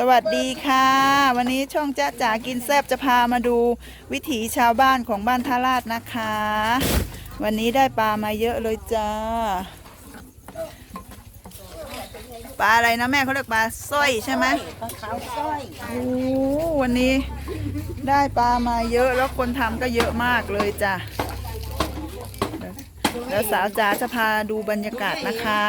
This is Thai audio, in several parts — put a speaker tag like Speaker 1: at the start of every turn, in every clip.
Speaker 1: สวัสดีค่ะ วันนี้ช่องจ้าจ๋ากินแซบจะพามาดูวิถีชาวบ้านของบ้านท่าลาดนะคะ วันนี้ได้ปลามาเยอะเลยจ้าปลาอะไรนะแม่เขาเรียกปลาสร้อยใช่ไหม
Speaker 2: ปลาขาวสร้อย
Speaker 1: โอ้วันนี้ได้ปลามาเยอะแล้วคนทำก็เยอะมากเลยจ้ะแล้วสาวจ๋าจะพาดูบรรยากาศนะคะ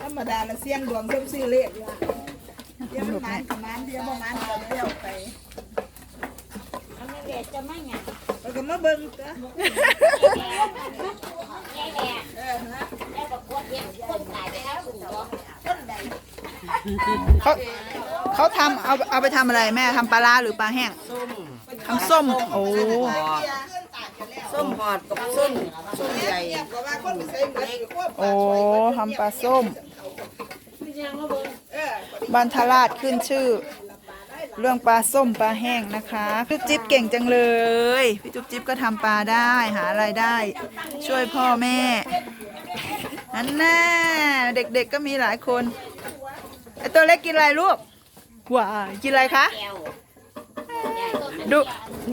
Speaker 2: ธรรมดาละ เสียงดวงเพิ่มซื้อเลขละเดี๋ยวมันมันประมาณเดียวประมาณเดียวเดียวไปแล้วก็มาเบิ่งตัว
Speaker 1: เขาเขาทำเอาเอาไปทำอะไรแม่ทำปลาร้าหรือปลาแห้งทำส้ม โอ้
Speaker 3: ส้มหอดกับส้มส้มใหญ่
Speaker 2: ก็ว่าคนไปใส่เบิดควบ
Speaker 1: โอ้ทำปลาส้ม
Speaker 2: เออ
Speaker 1: บ้านทาราดขึ้นชื่อ เรื่องปลาส้มปลาแห้งนะคะพี่จุ๊บจิ๊บเก่งจังเลย พี่จุ๊บจิ๊บก็ทำปลาได้หาไรายได้ ช่วยพ่อแม่นั่นแน่เด็กๆก็มีหลายคนไอตัวเล็กกินอะไรลูกว้ายกินอะไรคะดู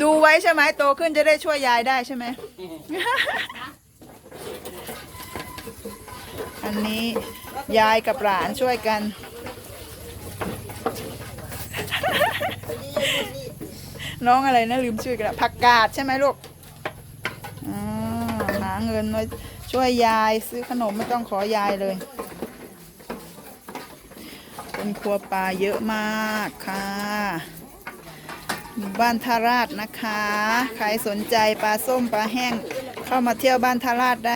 Speaker 1: ดูไว้ใช่ไหมโตขึ้นจะได้ช่วยยายได้ใช่ไหมอันนี้ ยายกับหลานช่วยกัน น้องอะไรนะลืมชื่อกันละผักกาดใช่ไหมลูกหาเงินมาช่วยยายซื้อขนมไม่ต้องขอยายเลยคนครัวปลาเยอะมากค่ะบ้านทาราชนะคะ ใครสนใจปลาส้มปลาแห้ง เข้ามาเที่ยวบ้านทาราชได้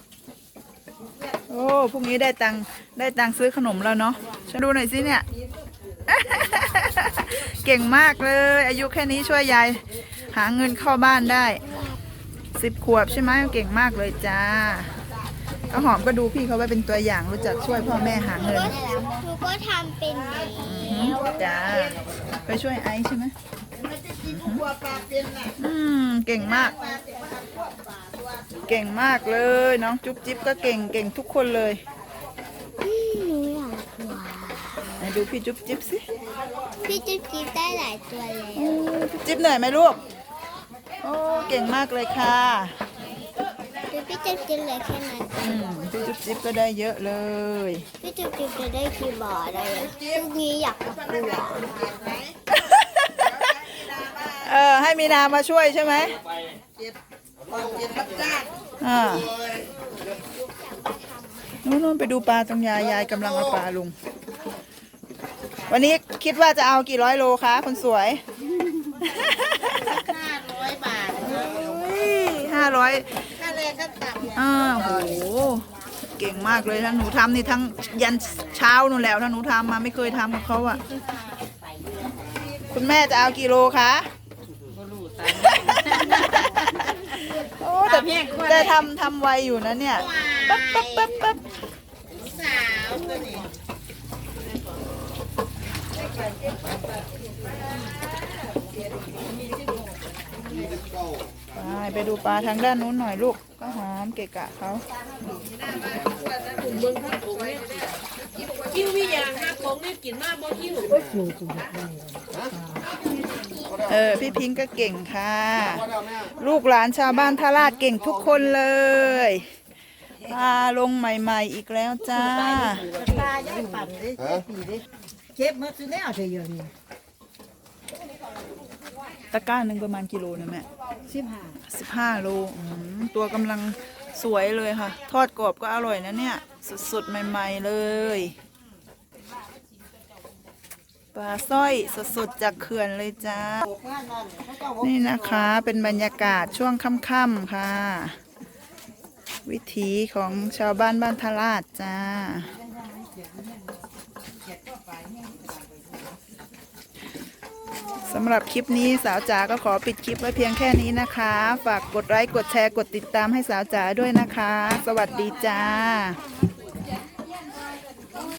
Speaker 1: โอ้พรุ่งนี้ได้ตังได้ตังซื้อขนมแล้วเนาะฉันดูหน่อยสิเนี่ย เก่งมากเลย อายุแค่นี้ช่วยยายหาเงินเข้าบ้านได้สิบขวบใช่ไหมเก่งมากเลยจ้าข้าวหอมก็ดูพี่เขาไว้เป็นตัวอย่างรู้จักช่วยพ่อแม่หาเงิน
Speaker 4: หนูก็ทำเป็นแล้ว
Speaker 1: จ้าไปช่วยไอซ์ใช่ไหม
Speaker 2: เป็นน่ะ
Speaker 1: อืมเก่งมาก
Speaker 2: เป็นมาควบปลาตัว
Speaker 1: เก่งมากเลยน้องจุ๊บจิ๊บก็เก่งเก่งทุกคนเลย
Speaker 4: หนูอยากกว่า
Speaker 1: ไหนดูพี่จุ๊บจิ๊บสิ
Speaker 4: พี่จิ๊บจิ๊บได้หลายตัวแล้ว
Speaker 1: จุ๊บจิ๊บเหนื่อยไหมลูกโอ้เก่งมากเลยค่ะ
Speaker 4: หรือพี่จิ๊บจิ๊บเหลยแค่นั้น
Speaker 1: อืมพี่จุ๊บจิ๊บก็ได้เยอะเลย
Speaker 4: พี่จิ๊บจิ๊บจะได้กี่บาทอะไรพรุ่งนี้อยากประกวด
Speaker 1: เออให้มีนามาช่วยใช่ไหม อ่านู่นนู่นไปดูปลาตรงยายยายกำลังเอาปลาลุง วันนี้คิดว่าจะเอากี่ร้อยโลคะคนสวย
Speaker 2: ห้าร้อยบาท
Speaker 1: ห้าร้อย
Speaker 2: ค่าแรงขั้นต่ำ
Speaker 1: อ่าโหเก่งมากเลยถ้าหนูทำนี่ทั้งยันเช้านู่นแล้วถ้าหนูทำมาไม่เคยทำกับเขาอะคุณแม่จะเอากี่โลคะ โอ้แต่แต่ทำทำไวอยู่นะเนี่ยปั๊บปั๊บปั๊บปั๊บ
Speaker 2: สาวตัวนี้
Speaker 1: ไปไปดูปลาทางด้านนู้นหน่อยลูก ก็หอมเกะกะเขา
Speaker 3: คิ้ววิยางนะของนี่กินมากบ่คิ้ว
Speaker 1: เออ พี่พิงค์ก็เก่งค่ะ ลูกหลานชาวบ้านท่าราชเก่งทุกคนเลยปลาลงใหม่ ๆ อีกแล้วจ้า
Speaker 2: ปลาย่อยปั่นดิเจ็บปีดิเจ็บมาซื้อแล้วเธอเยอะนี่
Speaker 1: ตะกร้าหนึ่งประมาณกิโลนะแม่
Speaker 2: สิบห้า
Speaker 1: สิบห้าโลอืมตัวกำลังสวยเลยค่ะ ทอดกรอบก็อร่อยนะเนี่ย สดๆ ใหม่ ๆ เลย ปลาสร้อยสดๆ จากเขื่อนเลยจ้า
Speaker 2: ว่านั่นเขาเจ้า
Speaker 1: นี่นะคะเป็นบรรยากาศช่วงค่ำๆค่ะ วิถีของชาวบ้านบ้านทลาดจ้า สำหรับคลิปนี้สาวจ๋าก็ขอปิดคลิปไว้เพียงแค่นี้นะคะ ฝากกดไลค์กดแชร์กดติดตามให้สาวจ๋าด้วยนะคะ สวัสดีจ้า